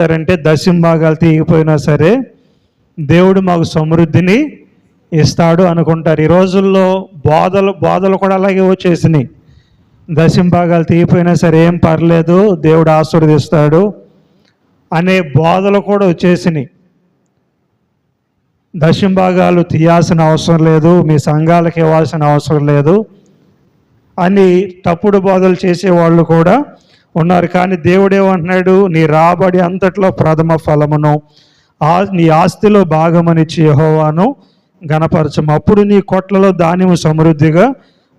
అంటే దశంభాగాలు తీగిపోయినా సరే దేవుడు మాకు సమృద్ధిని ఇస్తాడు అనుకుంటారు. ఈ రోజుల్లో బోధలు బోధలు కూడా అలాగే వచ్చేసినాయి. దశంభాగాలు తీగిపోయినా సరే ఏం పర్లేదు దేవుడు ఆశీర్వదిస్తాడు అనే బోధలు కూడా వచ్చేసినాయి. దశంభాగాలు తీయాల్సిన అవసరం లేదు మీ సంఘాలకు ఇవ్వాల్సిన అవసరం లేదు అని తప్పుడు బోధలు చేసేవాళ్ళు కూడా ఉన్నారు. కానీ దేవుడే అంటున్నాడు నీ రాబడి అంతట్లో ప్రథమ ఫలమును. ఆ నీ ఆస్తిలో భాగమనిచ్చి యహోవాను గణపరచము. అప్పుడు నీ కొట్లలో ధాన్యము సమృద్ధిగా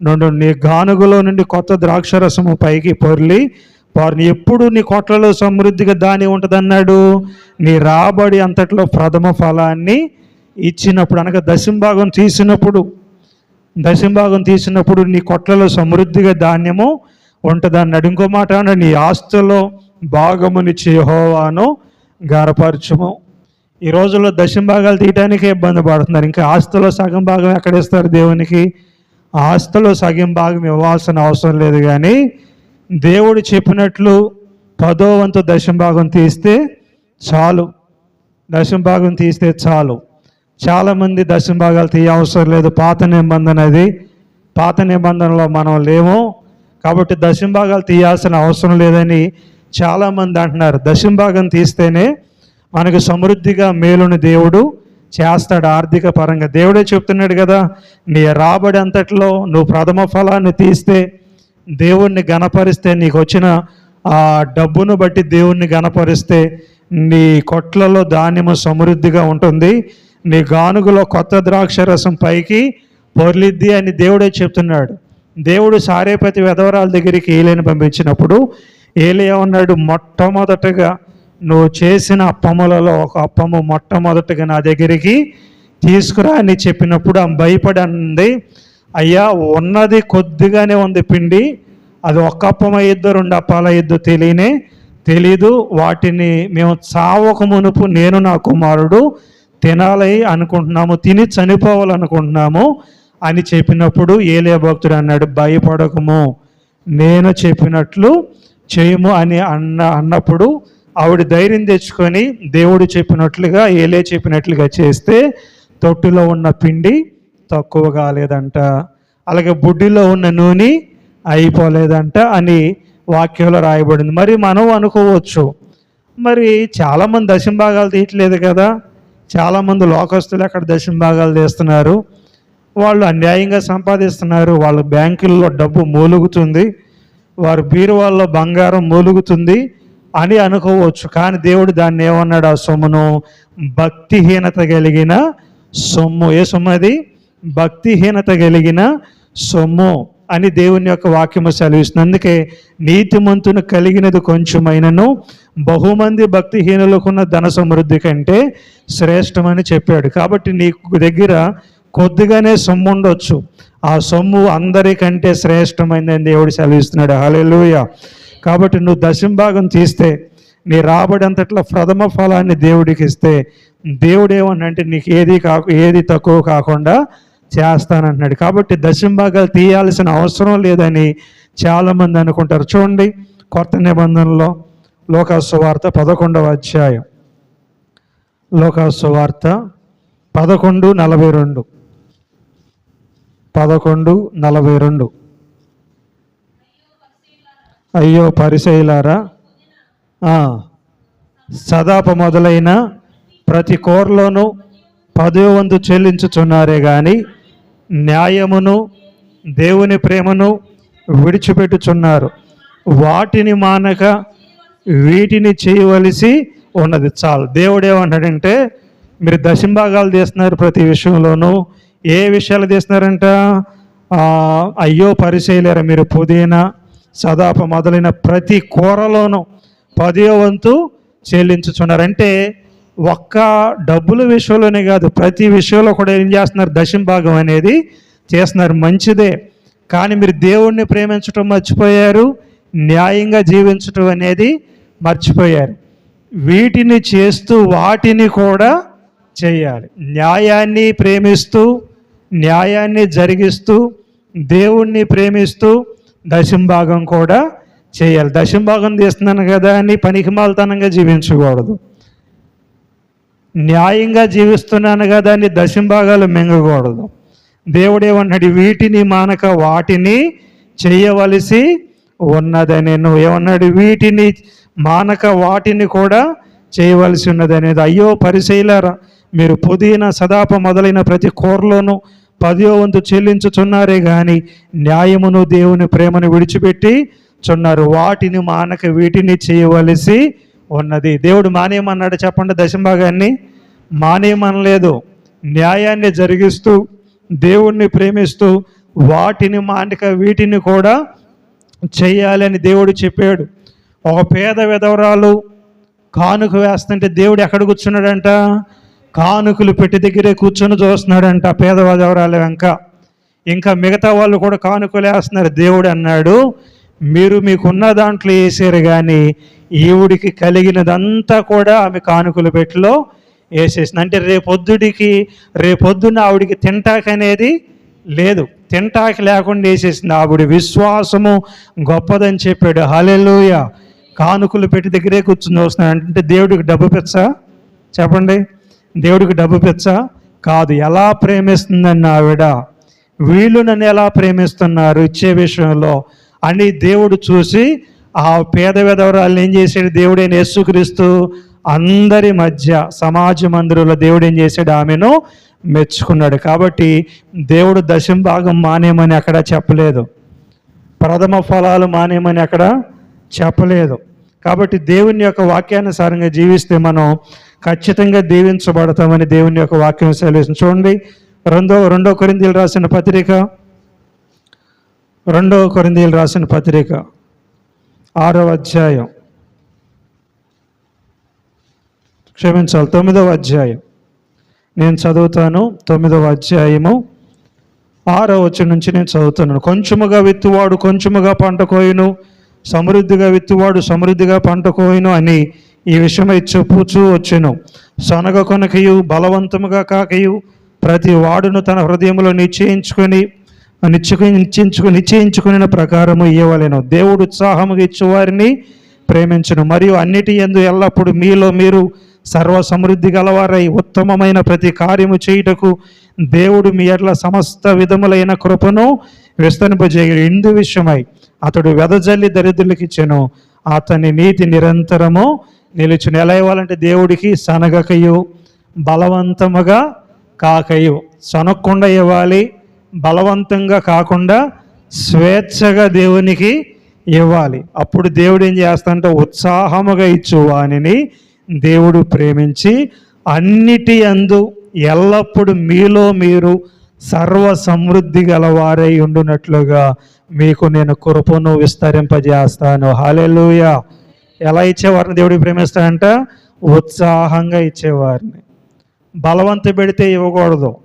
నుండు నీ గానుగులో నుండి కొత్త ద్రాక్షరసము పైకి పొర్లి వారిని ఎప్పుడు నీ కొట్లలో సమృద్ధిగా ధాన్యం ఉంటుందన్నాడు? నీ రాబడి అంతట్లో ప్రథమ ఫలాన్ని ఇచ్చినప్పుడు అనగా దశంభాగం తీసినప్పుడు దశంభాగం తీసినప్పుడు నీ కొట్లలో సమృద్ధిగా ధాన్యము ఉంటుంది ఇంకో మాట అన్నాడు నీ ఆస్తులో భాగముని చేహోవాను గారపరచము. ఈ రోజుల్లో దశంభాగాలు తీయటానికే ఇబ్బంది పడుతున్నారు. ఇంకా ఆస్తులో సగం భాగం ఎక్కడ ఇస్తారు దేవునికి? ఆస్తులో సగం భాగం ఇవ్వాల్సిన అవసరం లేదు కానీ దేవుడు చెప్పినట్లు పదో వంతు దశం భాగం తీస్తే చాలు. దశంభాగం తీస్తే చాలు. చాలామంది దశంభాగాలు తీయ అవసరం లేదు. పాత నిబంధన అది. పాత నిబంధనలో మనం లేము. కాబట్టి దశంభాగాలు తీయాల్సిన అవసరం లేదని చాలామంది అంటున్నారు. దశంభాగం తీస్తేనే మనకు సమృద్ధిగా మేలుని దేవుడు చేస్తాడు ఆర్థిక పరంగా. దేవుడే చెప్తున్నాడు కదా నీ రాబడి అంతట్లో నువ్వు ప్రథమ ఫలాన్ని తీస్తే దేవుణ్ణి గణపరిస్తే నీకు వచ్చిన ఆ డబ్బును బట్టి దేవుణ్ణి గణపరిస్తే నీ కొట్లలో ధాన్యము సమృద్ధిగా ఉంటుంది. నీ గానుగులో కొత్త ద్రాక్ష రసం పైకి పొర్లిద్ది అని దేవుడే చెప్తున్నాడు. దేవుడు సారేపతి వెధవరాల దగ్గరికి ఏలేని పంపించినప్పుడు ఏలి ఉన్నాడు మొట్టమొదటగా నువ్వు చేసిన అప్పములలో ఒక అప్పము మొట్టమొదటగా నా దగ్గరికి తీసుకురా అని చెప్పినప్పుడు ఆమె భయపడి అంది అయ్యా ఉన్నది కొద్దిగానే ఉంది పిండి అది ఒక్క అప్పం అయ్యిద్దో రెండు అప్పాలు అయ్యిద్దో తెలియనే తెలీదు. వాటిని మేము చావక మునుపు నేను నా కుమారుడు తినాలి అనుకుంటున్నాము తిని చనిపోవాలనుకుంటున్నాము. అని చెప్పినప్పుడు ఏలే భక్తుడు అన్నాడు భయపడకము నేను చెప్పినట్లు చేయము అని అన్న అన్నప్పుడు ఆవిడ ధైర్యం తెచ్చుకొని దేవుడు చెప్పినట్లుగా ఏలే చెప్పినట్లుగా చేస్తే తొట్టులో ఉన్న పిండి తక్కువ కాలేదంట అలాగే బుడ్డిలో ఉన్న నూనె అయిపోలేదంట అని వాక్యంలో రాయబడింది. మరి మనం అనుకోవచ్చు మరి చాలామంది దశంభాగాలు తీయట్లేదు కదా? చాలామంది లోకస్తులు అక్కడ దశంభాగాలు తీస్తున్నారు. వాళ్ళు అన్యాయంగా సంపాదిస్తున్నారు వాళ్ళ బ్యాంకుల్లో డబ్బు మూలుగుతుంది వారు బీరువాల్లో బంగారం మూలుగుతుంది అని అనుకోవచ్చు. కానీ దేవుడు దాన్ని ఏమన్నాడు? ఆ సొమ్మును భక్తిహీనత కలిగిన సొమ్ము. ఏ సొమ్ము అది? భక్తిహీనత కలిగిన సొమ్ము అని దేవుని యొక్క వాక్యము సెలవిస్తుంది. అందుకే నీతిమంతును కలిగినది కొంచెమైనను బహుమంది భక్తిహీనులకున్న ధన సమృద్ధి కంటే శ్రేష్టమని చెప్పాడు. కాబట్టి నీకు దగ్గర కొద్దిగానే సొమ్ము ఉండొచ్చు. ఆ సొమ్ము అందరికంటే శ్రేష్టమైందని దేవుడు సెలవిస్తున్నాడు. హలెలుయ కాబట్టి నువ్వు దశంభాగం తీస్తే నీ రాబడంతట్లో ప్రథమ ఫలాన్ని దేవుడికి ఇస్తే దేవుడు ఏమన్నంటే నీకు ఏది కాకు ఏది తక్కువ కాకుండా చేస్తానంటున్నాడు. కాబట్టి దశంభాగాలు తీయాల్సిన అవసరం లేదని చాలామంది అనుకుంటారు. చూడండి కొత్త నిబంధనలో లోకాసువార్త పదకొండవ అధ్యాయం. లోకాసువార్త పదకొండు నలభై రెండు. పదకొండు నలభై రెండు. అయ్యో పరిశైలారా. సదాప మొదలైన ప్రతి కోర్లోనూ పదో వంతు చెల్లించుచున్నారే కానీ న్యాయమును దేవుని ప్రేమను విడిచిపెట్టుచున్నారు. వాటిని మానక వీటిని చేయవలసి ఉన్నది. చాలు. దేవుడు ఏమంటాడంటే మీరు దశంభాగాలు చేస్తున్నారు ప్రతి విషయంలోనూ. ఏ విషయాలు తీస్తున్నారంట? అయ్యో పరిశైలేరా మీరు పుదీనా సదాప మొదలైన ప్రతి కూరలోనూ పదో వంతు చెల్లించుచున్నారంటే ఒక్క డబ్బుల విషయంలోనే కాదు ప్రతి విషయంలో కూడా ఏం చేస్తున్నారు? దశంభాగం అనేది చేస్తున్నారు. మంచిదే. కానీ మీరు దేవుణ్ణి ప్రేమించటం మర్చిపోయారు న్యాయంగా జీవించటం అనేది మర్చిపోయారు. వీటిని చేస్తూ వాటిని కూడా చేయాలి. న్యాయాన్ని ప్రేమిస్తూ న్యాయాన్ని జరిగిస్తూ దేవుణ్ణి ప్రేమిస్తూ దశంభాగం కూడా చేయాలి. దశంభాగం తీస్తున్నాను కదా అని పనికిమాలతనంగా జీవించకూడదు. న్యాయంగా జీవిస్తున్నాను కదా అని దశంభాగాలు మింగకూడదు. దేవుడు ఏమన్నాడు వీటిని మానక వాటిని చేయవలసి ఉన్నదని. నువ్వు ఏమన్నాడు? వీటిని మానక వాటిని కూడా చేయవలసి ఉన్నది అనేది. అయ్యో పరిశీలరా మీరు పుదీనా సదాప మొదలైన ప్రతి కూరలోనూ పదో వంతు చెల్లించుచున్నారే కానీ న్యాయమును దేవుని ప్రేమను విడిచిపెట్టి చున్నారు. వాటిని మానక వీటిని చేయవలసి ఉన్నది. దేవుడు మానేయమన్నాడు చెప్పండి దశంభాగాన్ని? మానేయమనలేదు. న్యాయాన్ని జరిగిస్తూ దేవుణ్ణి ప్రేమిస్తూ వాటిని మానక వీటిని కూడా చేయాలని దేవుడు చెప్పాడు. ఒక పేద విధవరాలు కానుక వేస్తుంటే దేవుడు ఎక్కడ కూర్చున్నాడంట? కానుకలు పెట్టి దగ్గరే కూర్చొని చూస్తున్నాడంట. పేదవాళ్ళు విధవరాలు వెంక ఇంకా మిగతా వాళ్ళు కూడా కానుకలు వేస్తున్నారు. దేవుడు అన్నాడు మీరు మీకున్న దాంట్లో వేసారు కానీ ఈవుడికి కలిగినదంతా కూడా ఆమె కానుకలు పెట్టిలో వేసేసింది. అంటే రేపొద్దుడికి రేపొద్దున ఆవిడికి తింటాకనేది లేదు. తింటాకి లేకుండా వేసేసింది ఆవిడ. విశ్వాసము గొప్పదని చెప్పాడు. హలెలుయ కానుకలు పెట్టి దగ్గరే కూర్చుని వస్తున్నాడు అంటే దేవుడికి డబ్బు పెచ్చా చెప్పండి. దేవుడికి డబ్బు పెచ్చ కాదు ఎలా ప్రేమిస్తుందని ఆవిడ? వీళ్ళు నన్ను ఎలా ప్రేమిస్తున్నారు ఇచ్చే విషయంలో? అని దేవుడు చూసి ఆ పేద విధవరాలు ఏం చేశాడు? దేవుడైన యేసుక్రీస్తు అందరి మధ్య సమాజ మందిరంలో దేవుడు ఏం చేశాడు? ఆమెను మెచ్చుకున్నాడు. కాబట్టి దేవుడు దశం భాగం మానేమని అక్కడ చెప్పలేదు. ప్రథమ ఫలాలు మానేమని అక్కడ చెప్పలేదు. కాబట్టి దేవుని యొక్క వాక్యానుసారంగా జీవిస్తే మనం ఖచ్చితంగా దీవించబడతామని దేవుని యొక్క వాక్యం సెలవు చూడండి రెండో రెండో కొరిందీలు రాసిన పత్రిక. రెండో కొరిందీలు రాసిన పత్రిక. ఆరవ అధ్యాయం. క్షమించాలి తొమ్మిదవ అధ్యాయం. నేను చదువుతాను తొమ్మిదవ అధ్యాయము. ఆరో వచ్చి నుంచి నేను చదువుతున్నాను. కొంచెముగా విత్తువాడు కొంచెముగా పంట కోయును సమృద్ధిగా విత్తువాడు సమృద్ధిగా పంట కోయును అని ఈ విషయమై చెప్పుచూ వచ్చెను. సనగ కొనకయు బలవంతముగా కాకయు ప్రతి వాడును తన హృదయంలో నిశ్చయించుకొని నిశ్చకు నిశ్చయించుకు నిశ్చయించుకుని ప్రకారము ఇవ్వలేను దేవుడు ఉత్సాహముగా ఇచ్చేవారిని ప్రేమించను. మరియు అన్నిటి ఎందు ఎల్లప్పుడు మీలో మీరు సర్వ సమృద్ధి గలవారై ఉత్తమమైన ప్రతి కార్యము చేయుటకు దేవుడు మీ ఎట్ల సమస్త విధములైన కృపను విస్తరింపజేయడు. ఇందు విషయమై అతడు వెదజల్లి దరిద్రులకు ఇచ్చెను అతని నీతి నిరంతరము నిలుచును ఎలా ఇవ్వాలంటే దేవుడికి సనగకయు బలవంతముగా కాకయు సనక్కుండా ఇవ్వాలి బలవంతంగా కాకుండా స్వేచ్ఛగా దేవునికి ఇవ్వాలి. అప్పుడు దేవుడు ఏం చేస్తాడంటే ఉత్సాహముగా ఇచ్చు వానిని దేవుడు ప్రేమించి అన్నిటి అందు ఎల్లప్పుడు మీలో మీరు సర్వ సమృద్ధి గలవారై ఉండునట్లుగా మీకు నేను కృపను విస్తరింపజేస్తాను. హాలెలుయా ఎలా ఇచ్చేవారిని దేవుడికి ప్రేమిస్తాడంట? ఉత్సాహంగా ఇచ్చేవారిని. బలవంత పెడితే ఇవ్వకూడదు.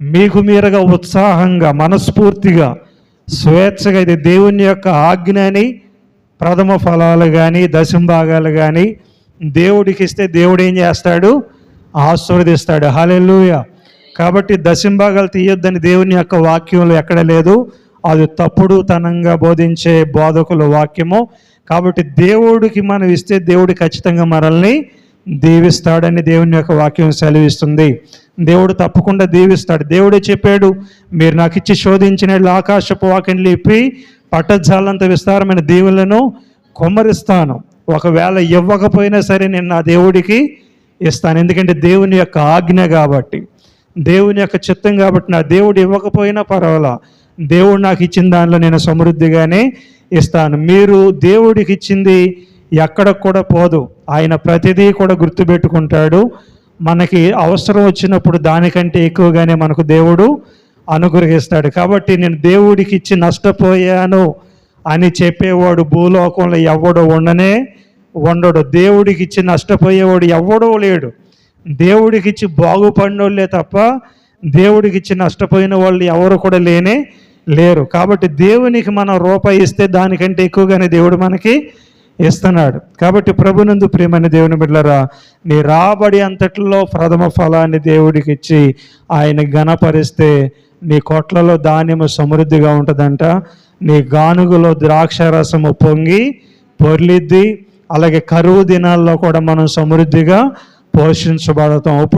మీకు మీరుగా ఉత్సాహంగా మనస్ఫూర్తిగా స్వేచ్ఛగా ఇది దేవుని యొక్క ఆజ్ఞని ప్రథమ ఫలాలు కానీ దశంభాగాలు కానీ దేవుడికి ఇస్తే దేవుడు ఏం చేస్తాడు? ఆశీర్వదిస్తాడు. హాలెల్లుయ. కాబట్టి దశంభాగాలు తీయొద్దని దేవుని యొక్క వాక్యంలో ఎక్కడ లేదు. అది తప్పుడు తనంగా బోధించే బోధకుల వాక్యము. కాబట్టి దేవుడికి మనం ఇస్తే దేవుడు ఖచ్చితంగా మనల్ని దీవిస్తాడని దేవుని యొక్క వాక్యం సెలవిస్తుంది. దేవుడు తప్పకుండా దీవిస్తాడు. దేవుడే చెప్పాడు మీరు నాకు ఇచ్చి శోధించిన ఆకాశపు వాక్యం లేపి పట్టజాలంత విస్తారమైన దీవులను కొమ్మరిస్తాను. ఒకవేళ ఇవ్వకపోయినా సరే నేను నా దేవుడికి ఇస్తాను. ఎందుకంటే దేవుని యొక్క ఆజ్ఞ కాబట్టి దేవుని యొక్క చిత్తం కాబట్టి నా దేవుడు ఇవ్వకపోయినా పర్వాలా. దేవుడు నాకు ఇచ్చిన దానిలో నేను సమృద్ధిగానే ఇస్తాను. మీరు దేవుడికి ఇచ్చింది ఎక్కడ కూడా పోదు. ఆయన ప్రతిదీ కూడా గుర్తుపెట్టుకుంటాడు. మనకి అవసరం వచ్చినప్పుడు దానికంటే ఎక్కువగానే మనకు దేవుడు అనుగ్రహిస్తాడు. కాబట్టి నేను దేవుడికి ఇచ్చి నష్టపోయాను అని చెప్పేవాడు భూలోకంలో ఎవడో ఉండనే ఉండడు. దేవుడికి ఇచ్చి నష్టపోయేవాడు ఎవడో లేడు. దేవుడికి ఇచ్చి బాగుపడినోళ్ళే తప్ప దేవుడికి ఇచ్చి నష్టపోయిన వాళ్ళు ఎవరు కూడా లేనే లేరు. కాబట్టి దేవునికి మనం రూపాయి ఇస్తే దానికంటే ఎక్కువగానే దేవుడు మనకి ఇస్తున్నాడు. కాబట్టి ప్రభునందు ప్రేమని దేవుని బిడ్డలరా నీ రాబడి అంతట్లో ప్రథమ ఫలాన్ని దేవుడికి ఇచ్చి ఆయన ఘనపరిస్తే నీ కొట్లలో ధాన్యము సమృద్ధిగా ఉంటుందంట. నీ గానుగులో ద్రాక్ష రసము పొంగి పొర్లిద్ది. అలాగే కరువు దినాల్లో కూడా మనం సమృద్ధిగా పోషించబడతాం.